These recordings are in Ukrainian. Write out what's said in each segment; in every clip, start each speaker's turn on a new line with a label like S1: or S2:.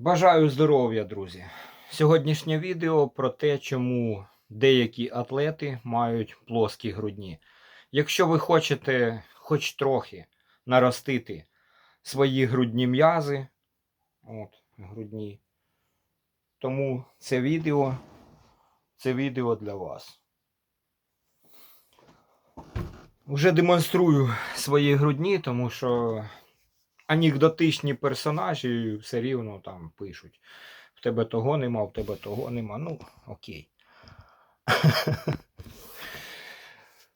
S1: Бажаю здоров'я, друзі! Сьогоднішнє відео про те, чому деякі атлети мають плоскі грудні. Якщо ви хочете хоч трохи наростити свої грудні м'язи, от, грудні, тому це відео, це відео для вас. Вже демонструю свої грудні, тому що анекдотичні персонажі все рівно там пишуть. В тебе того нема, в тебе того нема. Ну, окей.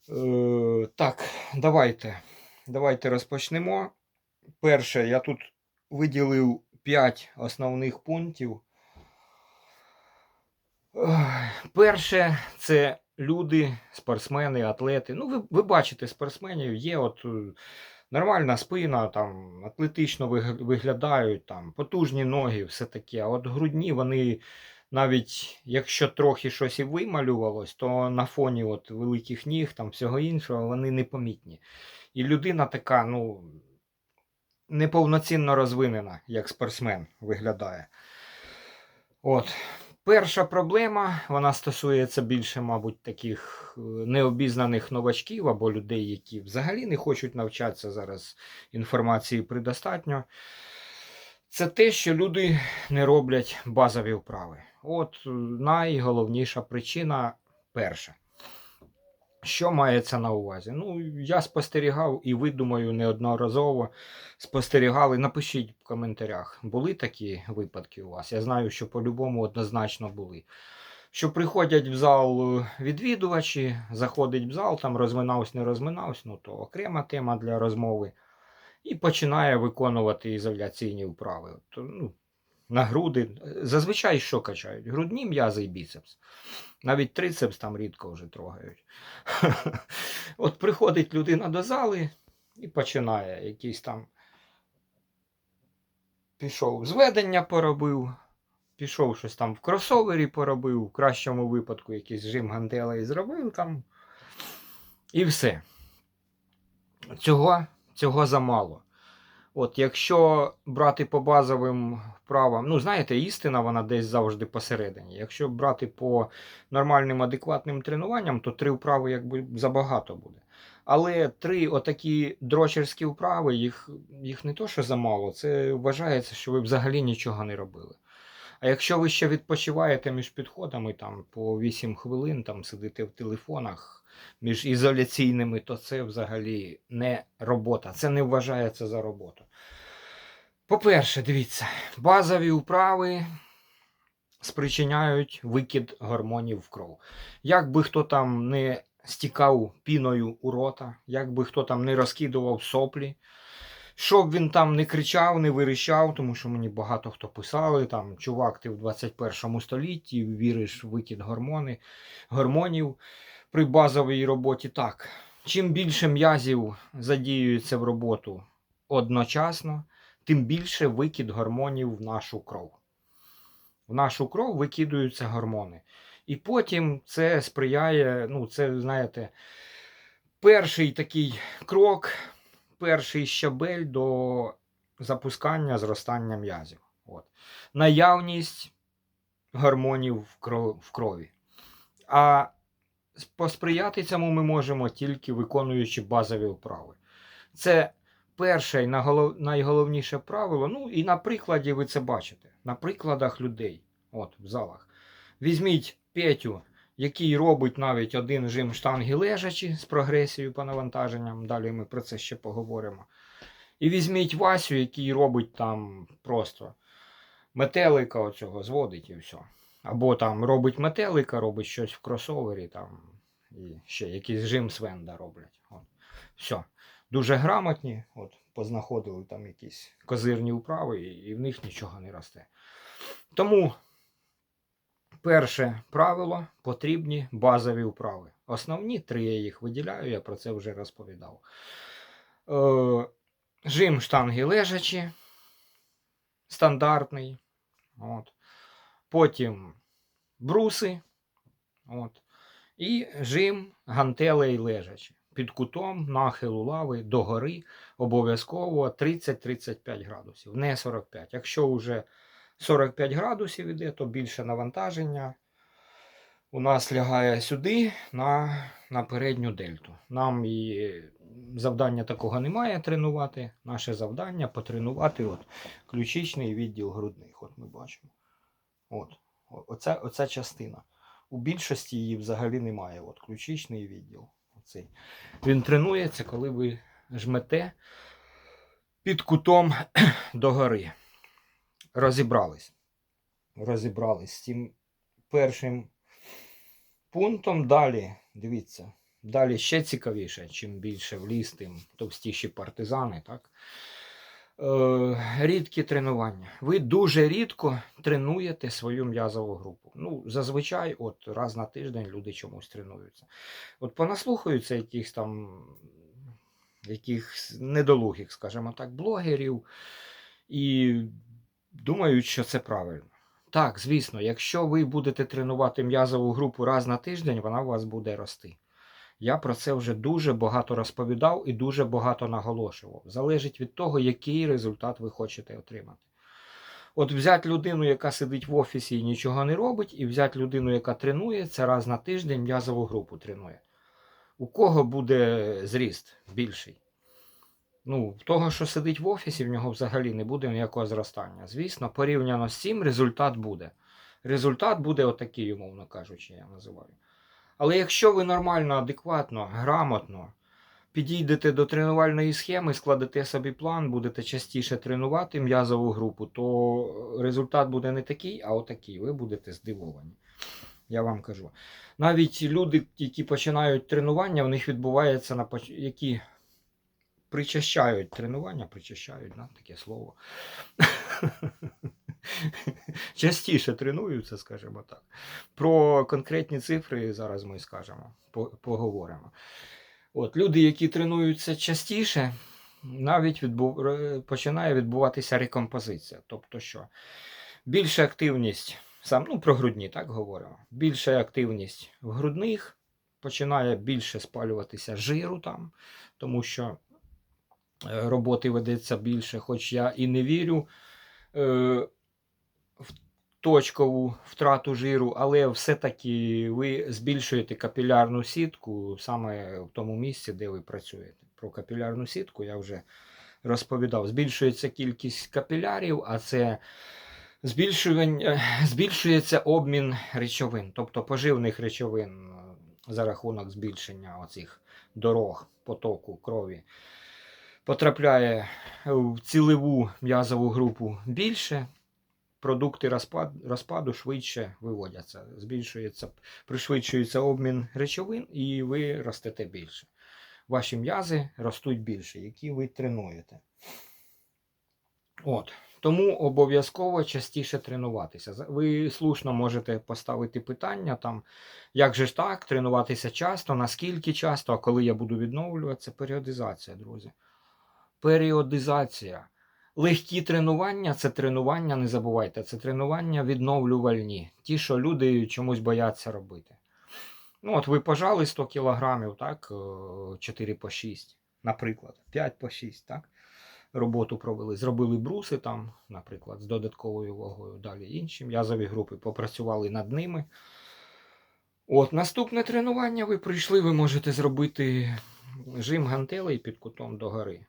S1: Е, Так, давайте. Давайте розпочнемо. Перше, я тут виділив 5 основних пунктів. Перше, це люди, спортсмени, атлети. Ну, ви, ви бачите спортсменів, є от нормальна спина, там, атлетично виглядають, там, потужні ноги, все таке. А от грудні, вони навіть якщо трохи щось і вималювалось, то на фоні от великих ніг, там, всього іншого, вони непомітні. І людина така, ну, неповноцінно розвинена, як спортсмен виглядає. От. Перша проблема, вона стосується більше, мабуть, таких е, необізнаних новачків або людей, які взагалі не хочуть навчатися зараз інформації предостатньо. Це те, що люди не роблять базові вправи. От е, найголовніша причина перша. Що мається на увазі? Ну, я спостерігав і ви, думаю, неодноразово спостерігали. Напишіть в коментарях, були такі випадки у вас. Я знаю, що по-любому однозначно були. Що приходять в зал е, відвідувачі, заходить в зал, там розминався, не розминався, ну то окрема тема для розмови. І починає виконувати ізоляційні вправи. От, ну, на груди. Зазвичай що качають? Грудні м'язи і біцепс. Навіть трицепс там рідко вже трогають. От приходить людина до зали і починає якийсь там. Пішов зведення поробив, пішов щось там в кросовері поробив, в кращому випадку якийсь жим гантелей зробив там. І все. Цього, цього замало. От, якщо брати по базовим вправам, ну знаєте, істина вона десь завжди посередині. Якщо брати по нормальним адекватним тренуванням, то три вправи якби забагато буде. Але три отакі дрочерські вправи, їх, їх не то, що замало, це вважається, що ви взагалі нічого не робили. А якщо ви ще відпочиваєте між підходами там по 8 хвилин, там сидите в телефонах між ізоляційними, то це взагалі не робота. Це не вважається за роботу. По-перше, дивіться, базові вправи спричиняють викид гормонів в кров. Як би хто там не стікав піною у рота, як би хто там не розкидував соплі, щоб він там не кричав, не вирішав, тому що мені багато хто писали, там, чувак, ти в 21 столітті віриш в викид гормони, гормонів при базовій роботі. Так, чим більше м'язів задіюється в роботу одночасно, тим більше викид гормонів в нашу кров. В нашу кров викидаються гормони. І потім це сприяє, ну, це, знаєте, перший такий крок, перший щабель до запускання зростання м'язів. От. Наявність гормонів в крові. А посприяти цьому ми можемо тільки виконуючи базові вправи. Це перше і найголовніше правило. Ну і на прикладі ви це бачите. На прикладах людей, от в залах. Візьміть Петю, який робить навіть один жим штанги лежачі з прогресією по навантаженням. Далі ми про це ще поговоримо. І візьміть Васю, який робить там просто метелика оцього зводить і все. Або там робить метелика, робить щось в кросовері, там, і ще якийсь жим свенда роблять. От. Все. Дуже грамотні, от, познаходили там якісь козирні вправи, і, в них нічого не росте. Тому перше правило потрібні базові вправи. Основні три я їх виділяю, я про це вже розповідав. Е, жим штанги лежачі, стандартний. От. Потім бруси. От. І жим гантелей лежачі. Під кутом нахилу лави догори обов'язково 30-35 градусів, не 45. Якщо вже 45 градусів іде, то більше навантаження у нас лягає сюди на, на передню дельту. Нам і завдання такого немає тренувати. Наше завдання потренувати от, ключичний відділ грудних. От ми бачимо. От. Оця, оця частина. У більшості її взагалі немає. От ключичний відділ. Оцей. Він тренується, коли ви жмете під кутом догори. Розібрались. Розібрались з цим першим пунктом. Далі, дивіться, далі ще цікавіше, чим більше в ліс, тим товстіші партизани. Так? Е, рідкі тренування. Ви дуже рідко тренуєте свою м'язову групу. Ну, зазвичай, от раз на тиждень люди чомусь тренуються. От понаслухаються якихось там якихось недолугих, скажімо так, блогерів і думають, що це правильно. Так, звісно, якщо ви будете тренувати м'язову групу раз на тиждень, вона у вас буде рости. Я про це вже дуже багато розповідав і дуже багато наголошував. Залежить від того, який результат ви хочете отримати. От взяти людину, яка сидить в офісі і нічого не робить, і взяти людину, яка тренується раз на тиждень м'язову групу тренує. У кого буде зріст більший? Ну, в того, що сидить в офісі, в нього взагалі не буде ніякого зростання. Звісно, порівняно з цим результат буде. Результат буде отакий, умовно кажучи, я називаю. Але якщо ви нормально, адекватно, грамотно підійдете до тренувальної схеми, складете собі план, будете частіше тренувати м'язову групу, то результат буде не такий, а отакий. Ви будете здивовані. Я вам кажу. Навіть люди, які починають тренування, в них відбувається на поч- які причащають тренування, причащають, да, таке слово. Частіше тренуються, скажімо так. Про конкретні цифри зараз ми скажемо, поговоримо. От, люди, які тренуються частіше, навіть відбу... ре- починає відбуватися рекомпозиція. Тобто що? Більша активність, сам, ну про грудні, так говоримо. Більша активність в грудних, починає більше спалюватися жиру там, тому що е, роботи ведеться більше, хоч я і не вірю е, точкову втрату жиру, але все-таки ви збільшуєте капілярну сітку саме в тому місці, де ви працюєте. Про капілярну сітку я вже розповідав. Збільшується кількість капілярів, а це збільшувань- збільшується обмін речовин, тобто поживних речовин е, за рахунок збільшення оцих дорог потоку крові. Потрапляє в цілеву м'язову групу більше, продукти розпад, розпаду швидше виводяться. Збільшується, пришвидшується обмін речовин, і ви ростете більше. Ваші м'язи ростуть більше, які ви тренуєте. От. Тому обов'язково частіше тренуватися. Ви слушно можете поставити питання, там, як же ж так, тренуватися часто, наскільки часто, а коли я буду відновлюватися, періодизація, друзі. Періодизація. Легкі тренування це тренування, не забувайте, це тренування відновлювальні. Ті, що люди чомусь бояться робити. Ну, от ви пожали 100 кілограмів, так, е, 4 по 6, наприклад, 5 по 6, так? Роботу провели. Зробили бруси там, наприклад, з додатковою вагою, далі інші м'язові групи, попрацювали над ними. От, наступне тренування ви прийшли, ви можете зробити жим гантелей під кутом догори.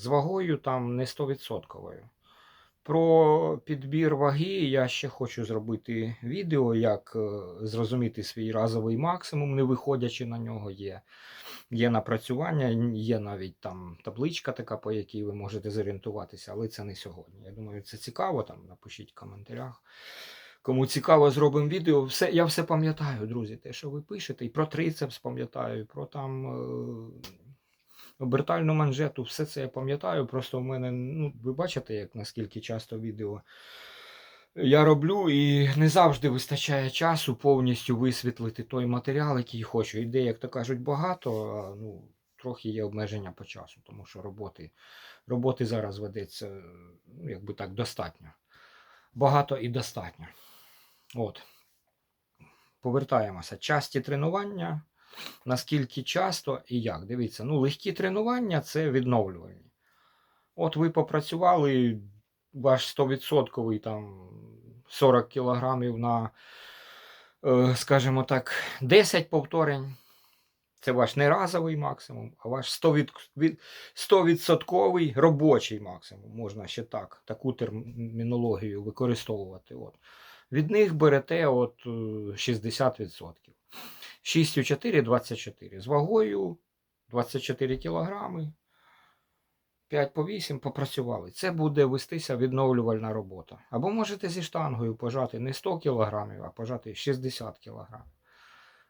S1: З вагою там не 100%. Про підбір ваги я ще хочу зробити відео, як е, зрозуміти свій разовий максимум, не виходячи на нього. Є, є напрацювання, є навіть там табличка така, по якій ви можете зорієнтуватися, але це не сьогодні. Я думаю, це цікаво. Там напишіть в коментарях. Кому цікаво, зробимо відео. Все, я все пам'ятаю, друзі, те, що ви пишете, і про трицепс пам'ятаю, і про там. Обертальну манжету, все це я пам'ятаю. Просто в мене, ну, ви бачите, як наскільки часто відео я роблю, і не завжди вистачає часу повністю висвітлити той матеріал, який хочу. Ідей, як то кажуть, багато, а ну, трохи є обмеження по часу, тому що роботи, роботи зараз ведеться, ну, якби так, достатньо. Багато і достатньо. От. Повертаємося. Часті тренування наскільки часто і як. Дивіться, ну, легкі тренування це відновлювальні. От ви попрацювали, ваш 100% там 40 кілограмів на, е, скажімо так, 10 повторень. Це ваш не разовий максимум, а ваш 100%, 100% робочий максимум. Можна ще так, таку термінологію використовувати. От. Від них берете от е, 60%. 6,4 24. З вагою 24 кілограми. 5 по 8 попрацювали. Це буде вестися відновлювальна робота. Або можете зі штангою пожати не 100 кілограмів, а пожати 60 кілограмів.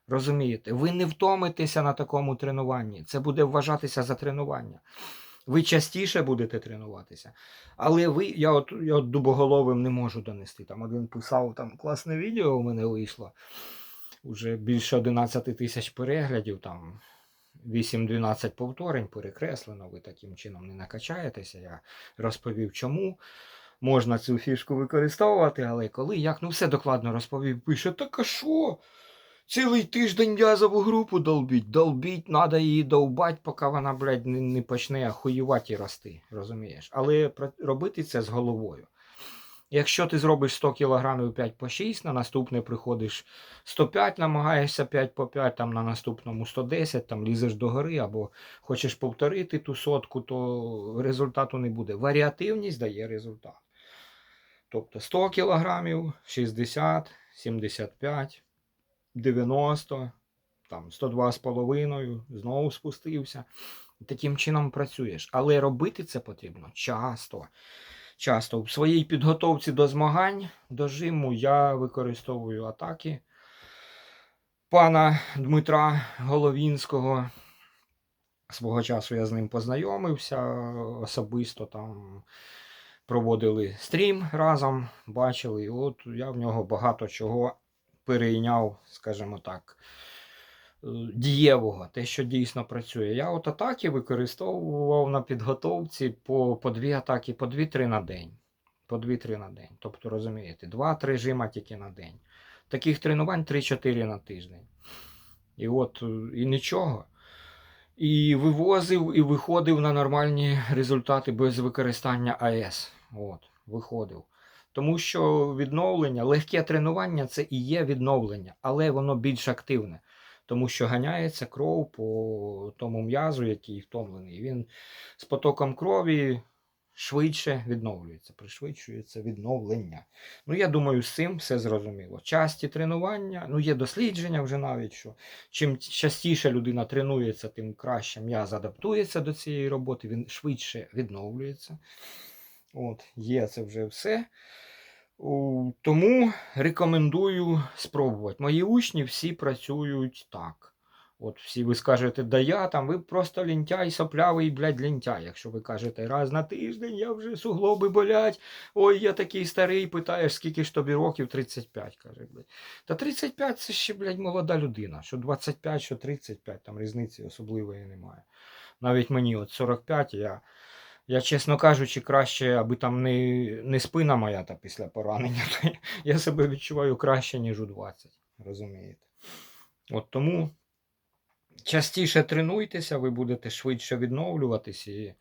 S1: Розумієте, ви не втомитеся на такому тренуванні. Це буде вважатися за тренування. Ви частіше будете тренуватися. Але ви, я от, я от дубоголовим не можу донести. Там один писав, там класне відео у мене вийшло. Уже більше 11 тисяч переглядів, там 8-12 повторень перекреслено. Ви таким чином не накачаєтеся. Я розповів, чому можна цю фішку використовувати, але коли, як, ну все докладно розповів. Пише, так а що? Цілий тиждень в'язову групу долбіть. Долбіть, треба її довбать, поки вона, блядь, не, не почне ахуювати і рости. Розумієш? Але робити це з головою. Якщо ти зробиш 100 кг 5 по 6, на наступне приходиш 105, намагаєшся 5 по 5, там на наступному 110, там лізеш до гори, або хочеш повторити ту сотку, то результату не буде. Варіативність дає результат. Тобто 100 кг, 60, 75, 90, там 102,5, знову спустився. Таким чином працюєш. Але робити це потрібно часто. Часто в своїй підготовці до змагань, до жиму я використовую атаки пана Дмитра Головінського. Свого часу я з ним познайомився особисто там проводили стрім разом, бачили. І от я в нього багато чого перейняв, скажімо так, дієвого, те, що дійсно працює. Я от атаки використовував на підготовці по, по дві атаки, по 2-3 на день. По 2-3 на день. Тобто, розумієте, 2-3 жима тільки на день. Таких тренувань 3-4 на тиждень. І от, е, і нічого. І вивозив, і виходив на нормальні результати без використання АЕС. От, виходив. Тому що відновлення, легке тренування це і є відновлення, але воно більш активне. Тому що ганяється кров по тому м'язу, який втомлений. Він з потоком крові швидше відновлюється, пришвидшується відновлення. Ну, я думаю, з цим все зрозуміло. Часті тренування, ну є дослідження вже навіть, що чим частіше людина тренується, тим краще м'яз адаптується до цієї роботи, він швидше відновлюється. От, є це вже все. Тому рекомендую спробувати. Мої учні всі працюють так. От всі ви скажете, да я там, ви просто лінтяй, соплявий, блядь, лінтяй. Якщо ви кажете, раз на тиждень я вже суглоби болять, ой, я такий старий, питаєш, скільки ж тобі років? 35, каже, блядь. Та 35 це ще, блядь, молода людина. Що 25, що 35, там різниці особливої немає. Навіть мені от 45, я. Я, чесно кажучи, краще, аби там не, не спина моя та після поранення, то я- себе відчуваю краще, ніж у 20. Розумієте? От тому частіше тренуйтеся, ви будете швидше відновлюватись і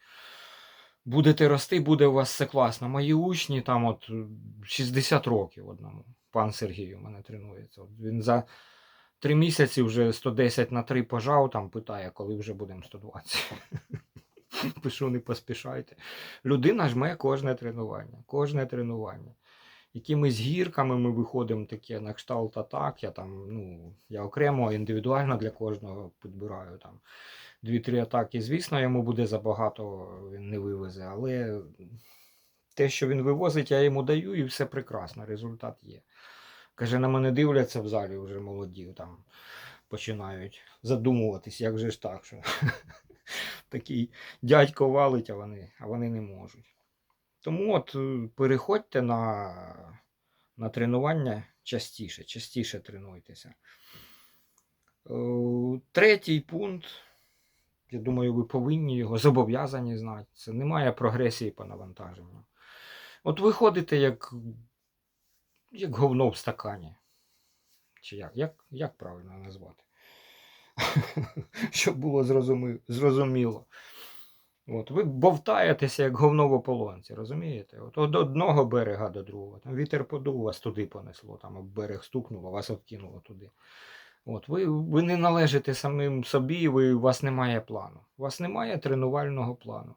S1: будете рости, буде у вас все класно. Мої учні там от е, 60 років одному. Пан Сергій у мене тренується. От він за три місяці вже 110 на 3 пожав, там питає, коли вже будемо 120. Пишу, не поспішайте. Людина жме кожне тренування. Кожне тренування. Якимись гірками ми виходимо таке на кшталт атак. Я там, ну, я окремо індивідуально для кожного підбираю там дві-три атаки. Звісно, йому буде забагато, він не вивезе, але те, що він вивозить, я йому даю, і все прекрасно, результат є. Каже, на мене дивляться в залі вже молоді, там починають задумуватись, як же ж так, що такий дядько валить, а вони, а вони не можуть. Тому от е, переходьте на, на тренування частіше, частіше тренуйтеся. Е, Третій пункт, я думаю, ви повинні його зобов'язані знати. Це немає прогресії по навантаженню. От ви ходите як, як говно в стакані. Чи як? Як, як правильно назвати? Щоб було зрозуміло. От, ви бовтаєтеся, як говно в ополонці, розумієте? От від одного берега до другого. Там вітер подув, вас туди понесло, там об берег стукнув, а вас откинуло туди. От, ви, ви не належите самим собі, ви, у вас немає плану. У вас немає тренувального плану.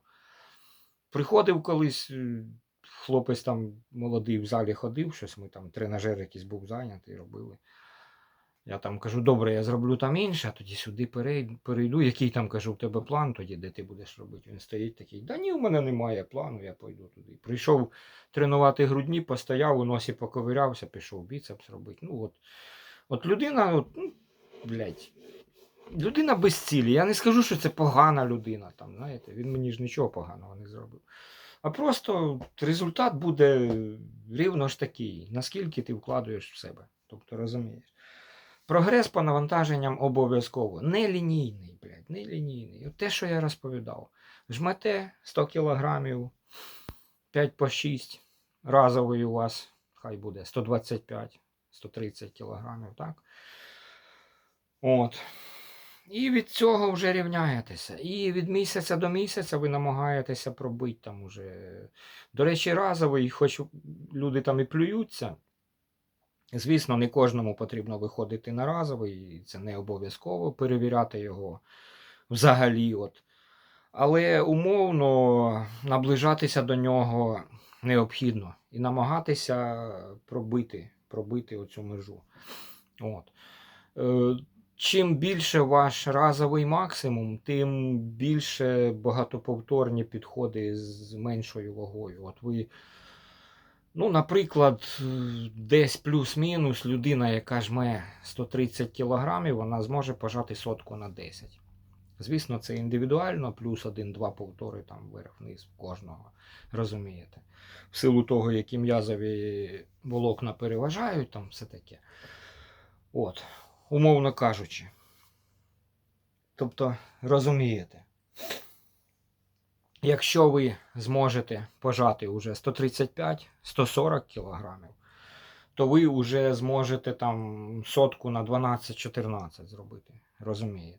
S1: Приходив колись е, хлопець там молодий в залі ходив, щось ми там тренажер якийсь був зайнятий, робили. Я там кажу, добре, я зроблю там інше, а тоді сюди перейду. Який там кажу, в тебе план тоді, де ти будеш робити? Він стоїть такий, да ні, у мене немає плану, я пойду туди. Прийшов тренувати грудні, постояв, у носі поковирявся, пішов біцепс робити. Ну от, от людина, от, ну, блядь, людина без цілі. Я не скажу, що це погана людина, там, знаєте, він мені ж нічого поганого не зробив. А просто результат буде рівно ж такий, наскільки ти вкладуєш в себе. Тобто розумієш. Прогрес по навантаженням обов'язково. Не лінійний, блядь, не лінійний. От те, що я розповідав. Жмете 100 кілограмів, 5 по 6, разовий у вас, хай буде 125, 130 кілограмів, так? От. І від цього вже рівняєтеся. І від місяця до місяця ви намагаєтеся пробити там уже. До речі, разовий, хоч люди там і плюються. Звісно, не кожному потрібно виходити на разовий, і це не обов'язково перевіряти його взагалі. От. Але умовно наближатися до нього необхідно і намагатися пробити, пробити оцю межу. От. Е, Чим більше ваш разовий максимум, тим більше багатоповторні підходи з меншою вагою. От ви Ну, наприклад, десь плюс-мінус людина, яка жме 130 кг, вона зможе пожати сотку на 10. Звісно, це індивідуально, плюс один-два повтори там вверх-вниз кожного. Розумієте? В силу того, які м'язові волокна переважають, там все таке. От, умовно кажучи. Тобто, розумієте. Якщо ви зможете пожати уже 135-140 кілограмів, то ви вже зможете там сотку на 12-14 зробити. Розумієте?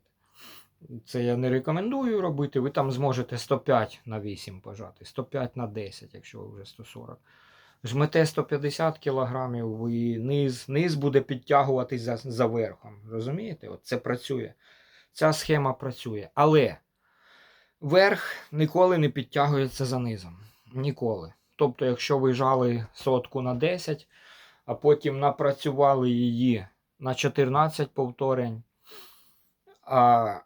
S1: Це я не рекомендую робити. Ви там зможете 105 на 8 пожати, 105 на 10, якщо ви вже 140. Жмете 150 кілограмів, ви низ, низ буде підтягуватись за, за верхом. Розумієте? От це працює. Ця схема працює. Але верх ніколи не підтягується за низом. Ніколи. Тобто, якщо ви жали сотку на 10, а потім напрацювали її на 14 повторень, а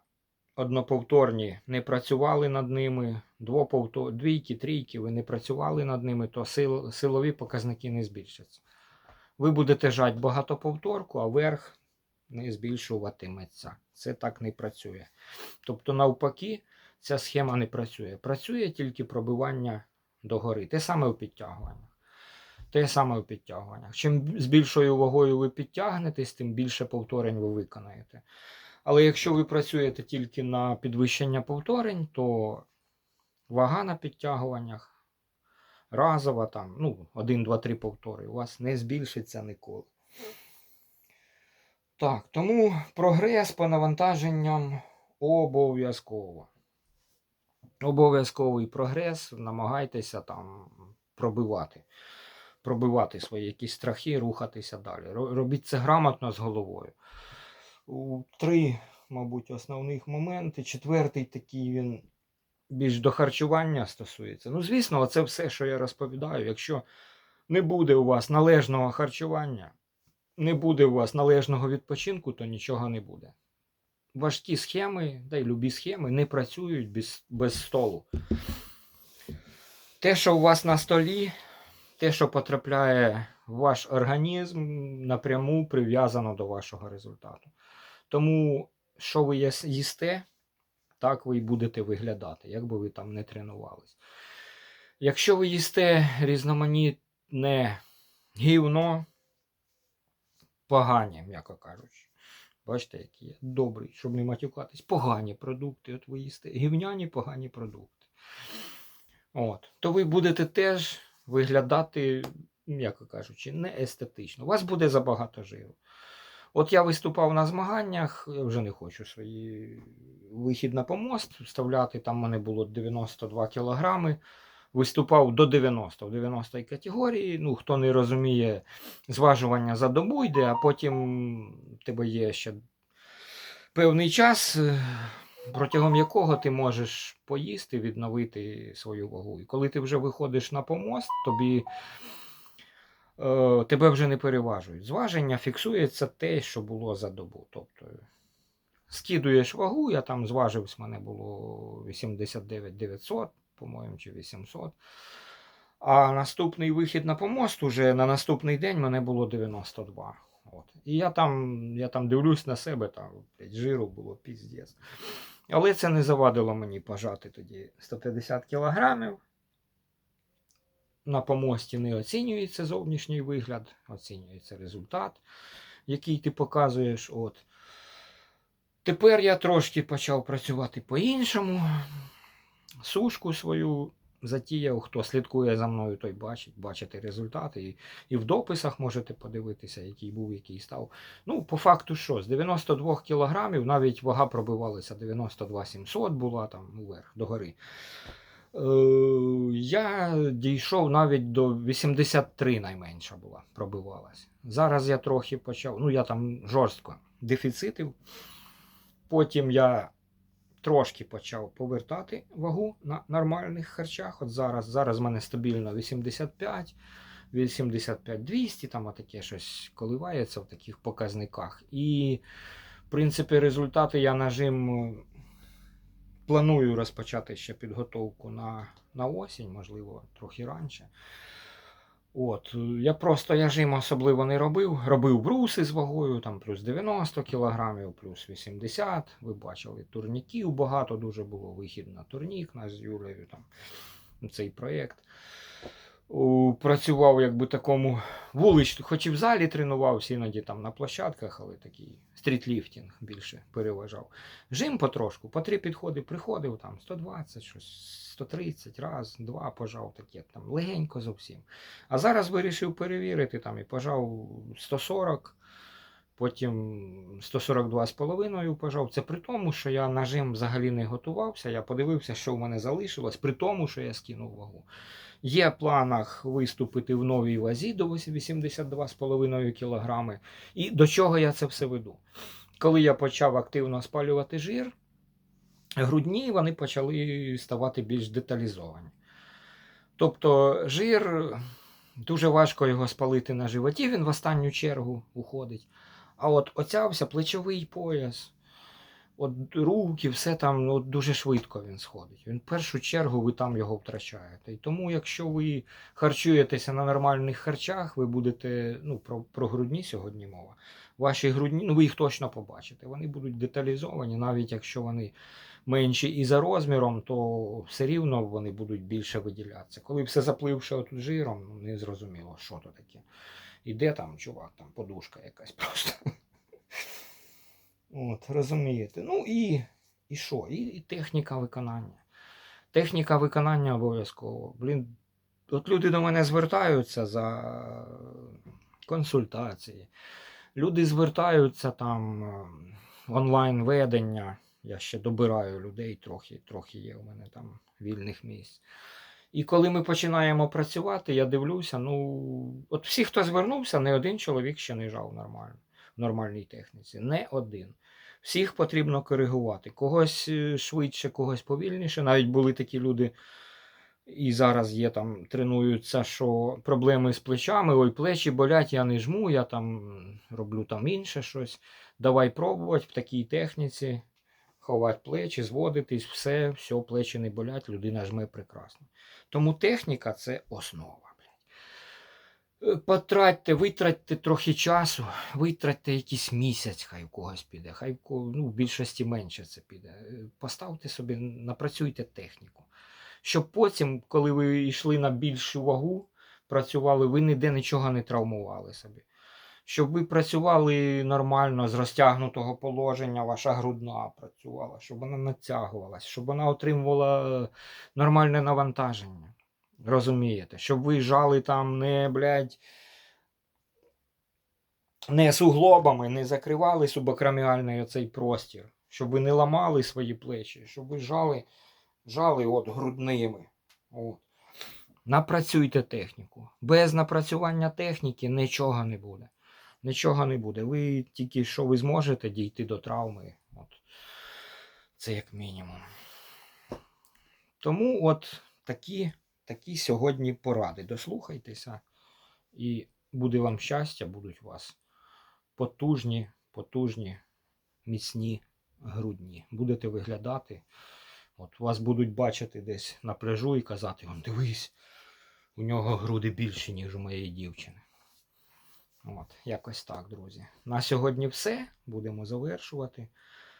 S1: одноповторні не працювали над ними, двоповтор... двійки, трійки, ви не працювали над ними, то сил... силові показники не збільшаться. Ви будете жати багатоповторку, а верх не збільшуватиметься. Це так не працює. Тобто, навпаки, ця схема не працює. Працює тільки пробивання догори. Те саме у підтягуваннях. Те саме у підтягуваннях. Чим з більшою вагою ви підтягнетесь, тим більше повторень ви виконаєте. Але якщо ви працюєте тільки на підвищення повторень, то вага на підтягуваннях разова, там, ну, 1, 2, 3 повтори, у вас не збільшиться ніколи. Так, тому прогрес по навантаженням обов'язково. Обов'язковий прогрес, намагайтеся там пробивати. Пробивати свої якісь страхи, рухатися далі. Робіть це грамотно з головою. Три, мабуть, основних моменти. Четвертий такий він більш до харчування стосується. Ну, звісно, це все, що я розповідаю. Якщо не буде у вас належного харчування, не буде у вас належного відпочинку, то нічого не буде. Важкі схеми, та й любі схеми не працюють без, без столу. Те, що у вас на столі, те, що потрапляє в ваш організм, напряму прив'язано до вашого результату. Тому, що ви їсте, так ви і будете виглядати, як би ви там не тренувались. Якщо ви їсте різноманітне гівно, погані, м'яко кажучи. Бачите, які є добрий, щоб не матюкатись. Погані продукти. От ви їсте гівняні погані продукти. От. То ви будете теж виглядати, м'яко кажучи, не естетично. У вас буде забагато жиру. От я виступав на змаганнях, я вже не хочу свої вихід на помост вставляти. Там в мене було 92 кілограми. Виступав до 90 в 90 категорії. Ну, хто не розуміє, зважування за добу йде, а потім в тебе є ще певний час, е, протягом якого ти можеш поїсти, відновити свою вагу. І коли ти вже виходиш на помост, тобі е, тебе вже не переважують. Зваження фіксується те, що було за добу. Тобто скидуєш вагу, я там зважився, мене було 89 900, по-моєму, чи 800. А наступний вихід на помост уже на наступний день мене було 92. От. І я там, я там дивлюсь на себе, там жиру було піздець. Але це не завадило мені пожати тоді 150 кілограмів. На помості не оцінюється зовнішній вигляд, оцінюється результат, який ти показуєш. От. Тепер я трошки почав працювати по-іншому. Сушку свою затіяв, хто слідкує за мною, той бачить, бачите результати. І, і в дописах можете подивитися, який був, який став. Ну, по факту, що, з 92 кілограмів навіть вага пробивалася 92 700 була там вверх, догори. Е, я дійшов навіть до 83 найменша була, пробивалась. Зараз я трохи почав, ну я там жорстко дефіцитив. Потім я трошки почав повертати вагу на нормальних харчах. От зараз, зараз в мене стабільно 85, 85 200, там отаке щось коливається в таких показниках. І, в принципі, результати я нажим е, планую розпочати ще підготовку на, на осінь, можливо, трохи раніше. От, я просто я жим особливо не робив. Робив бруси з вагою, там плюс 90 кг, плюс 80 Ви бачили, турніків багато дуже було. Вихід на турнік нас з Юлею, там цей проєкт. Працював якби такому вулич, хоч і в залі тренувався, іноді там на площадках, але такий стрітліфтинг більше переважав. Жим потрошку, по три підходи приходив, там 120, щось 130, раз, два пожав таке, там легенько зовсім. А зараз вирішив перевірити там і пожав 140, потім 142,5 пожав. Це при тому, що я на жим взагалі не готувався. Я подивився, що в мене залишилось, при тому, що я скинув вагу. Є в планах виступити в новій вазі до 82,5 кг. І до чого я це все веду? Коли я почав активно спалювати жир, грудні вони почали ставати більш деталізовані. Тобто жир дуже важко його спалити на животі, він в останню чергу уходить. А от оця вся плечовий пояс, от руки, все там ну, дуже швидко він сходить. Він в першу чергу ви там його втрачаєте. І тому, якщо ви харчуєтеся на нормальних харчах, ви будете, ну, про, про грудні сьогодні мова. Ваші грудні, ну ви їх точно побачите. Вони будуть деталізовані, навіть якщо вони менші і за розміром, то все рівно вони будуть більше виділятися. Коли все запливше отут жиром, ну не зрозуміло, що то таке. Іде там, чувак, там подушка якась просто. От, розумієте. Ну і і що? І, і техніка виконання. Техніка виконання обов'язково. Блін, от люди до мене звертаються за консультації. Люди звертаються там онлайн-ведення. Я ще добираю людей, трохи, трохи є у мене там вільних місць. І коли ми починаємо працювати, я дивлюся, ну, от всі, хто звернувся, не один чоловік ще не жав нормально, нормальній техніці. Не один. Всіх потрібно коригувати. Когось е, швидше, когось повільніше. Навіть були такі люди, і зараз є там, тренуються, що проблеми з плечами, ой, плечі болять, я не жму, я там роблю там інше щось. Давай пробувати в такій техніці ховати плечі, зводитись, все, все, плечі не болять, людина жме прекрасно. Тому техніка це основа. Е, Потратьте, витратьте трохи часу, витратьте якийсь місяць, хай у когось піде, хай ну, в більшості менше це піде. Е, Поставте собі, напрацюйте техніку. Щоб потім, коли ви йшли на більшу вагу, працювали, ви ніде нічого не травмували собі щоб ви працювали нормально з розтягнутого положення, ваша грудна працювала, щоб вона натягувалась, щоб вона отримувала е, нормальне навантаження. Розумієте? Щоб ви жали там не, блядь, не суглобами не закривали субакроміальний оцей простір, щоб ви не ламали свої плечі, щоб ви жали, жали от грудними. От. Напрацюйте техніку. Без напрацювання техніки нічого не буде. Нічого не буде. Ви тільки що ви зможете дійти до травми. От. Це як мінімум. Тому от такі, такі сьогодні поради. Дослухайтеся, і буде вам щастя, будуть у вас потужні, потужні, міцні грудні. Будете виглядати. От вас будуть бачити десь на пляжу і казати: «Он, дивись, у нього груди більші, ніж у моєї дівчини. От, якось так, друзі. На сьогодні все. Будемо завершувати.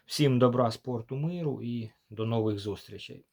S1: Всім добра, спорту, миру і до нових зустрічей.